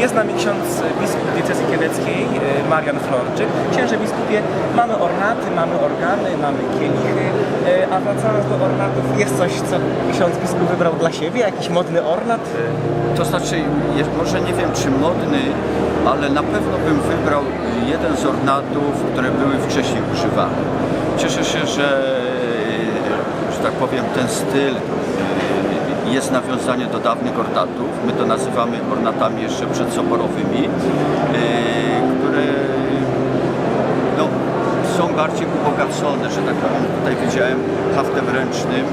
Jest z nami ksiądz biskup diecezji kieleckiej e, Marian Florczyk. Księże biskupie, mamy ornaty, mamy organy, mamy kielichy, e, a wracając do ornatów, jest coś, co ksiądz biskup wybrał dla siebie? Jakiś modny ornat? To znaczy, jest, może nie wiem czy modny, ale na pewno bym wybrał jeden z ornatów, które były wcześniej używane. Cieszę się, że, że tak powiem, ten styl y, jest nawiązanie do dawnych ornatów. My to nazywamy ornatami jeszcze przedsoborowymi, y, które no, są bardziej ubogacone, że tak powiem. Tutaj widziałem haftem ręcznym,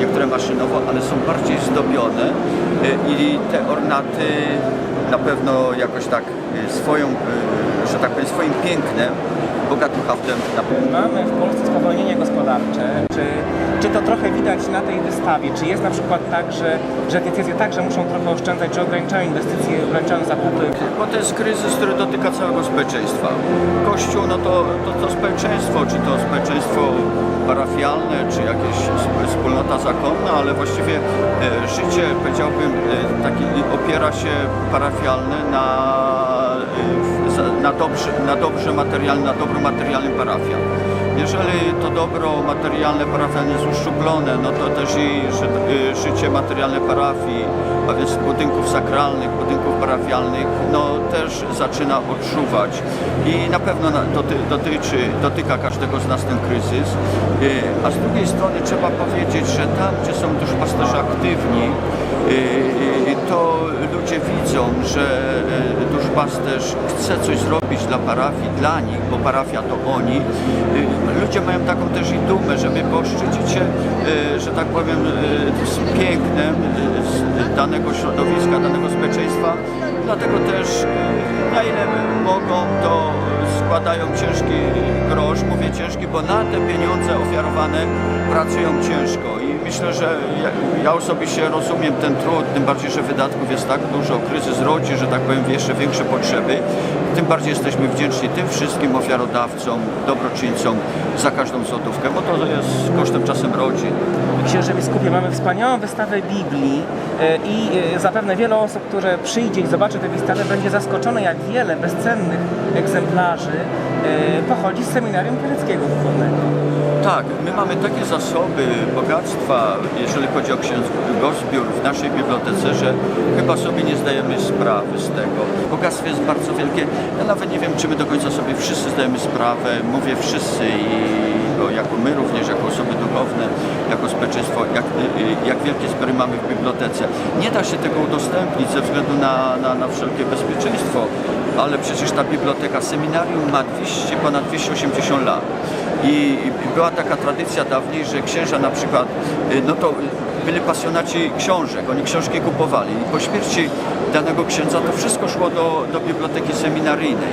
niektóre maszynowo, ale są bardziej zdobione y, i te ornaty na pewno jakoś tak y, swoją, że tak powiem, swoim pięknem, bogatym haftem na pewno. Mamy w Polsce spowolnienie gospodarcze. Czy, czy to trochę widać na tej wystawie? Czy jest na przykład tak, że, że diecezje także muszą trochę oszczędzać, czy ograniczają inwestycje, ograniczają zakupy? Bo to jest kryzys, który dotyka całego społeczeństwa. Kościół, no to, to, to społeczeństwo, czy to społeczeństwo parafialne, czy jakieś sp- wspólnota zakonna, ale właściwie e, życie, powiedziałbym, e, taki, opiera się parafialne na, e, na, dobrze, na dobrze materialnym, na dobru materialnym parafian. Jeżeli to dobro materialne parafialne jest uszczuplone, no to też i y, życie materialne parafii, a więc budynków sakralnych, budynków parafialnych, no też zaczyna odczuwać. I na pewno dotyczy, dotyka każdego z nas ten kryzys. Y, A z drugiej strony trzeba powiedzieć, że tam, gdzie są duszpasterze aktywni, y, to ludzie widzą, że y, duszpasterz chce coś zrobić dla parafii, dla nich, bo parafia to oni. Y, Ludzie mają taką też i dumę, żeby poszczycić się, y, że tak powiem, z pięknem z danego środowiska, danego społeczeństwa. Dlatego też na ile mogą, to składają ciężki grosz, mówię ciężki, bo na te pieniądze ofiarowane pracują ciężko i myślę, że ja, ja osobiście rozumiem ten trud, tym bardziej, że wydatków jest tak dużo, kryzys rodzi, że tak powiem, jeszcze większe potrzeby. Tym bardziej jesteśmy wdzięczni tym wszystkim ofiarodawcom, dobroczyńcom za każdą złotówkę, bo to jest kosztem czasem rodzin. Księże biskupie, mamy wspaniałą wystawę Biblii e, i e, zapewne wiele osób, które przyjdzie i zobaczy tę wystawę, będzie zaskoczone, jak wiele bezcennych egzemplarzy e, pochodzi z seminarium kieleckiego duchownego. Tak, my mamy takie zasoby bogactwa, jeżeli chodzi o księgozbiór w naszej bibliotece, że chyba sobie nie zdajemy sprawy z tego. Bogactwo jest bardzo wielkie. Ja nawet nie wiem, czy my do końca sobie wszyscy zdajemy sprawę. Mówię wszyscy i jako my również, jako osoby duchowne, jako jak wielkie zbiory mamy w bibliotece. Nie da się tego udostępnić ze względu na, na, na wszelkie bezpieczeństwo, ale przecież ta biblioteka seminarium ma 200, ponad 280 lat. I i była taka tradycja dawniej, że księża na przykład, y, no to byli pasjonaci książek, oni książki kupowali. I po śmierci danego księdza to wszystko szło do, do biblioteki seminaryjnej.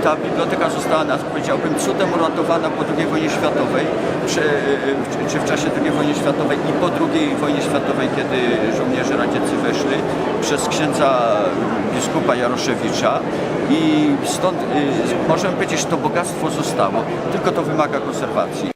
Y, Ta biblioteka została, powiedziałbym, cudem uratowana po II wojnie światowej, czy, y, czy w czasie II wojny światowej i po II wojnie światowej, kiedy żołnierze radzieccy weszli, przez księdza biskupa Jaroszewicza i stąd y, możemy powiedzieć, że to bogactwo zostało, tylko to wymaga konserwacji.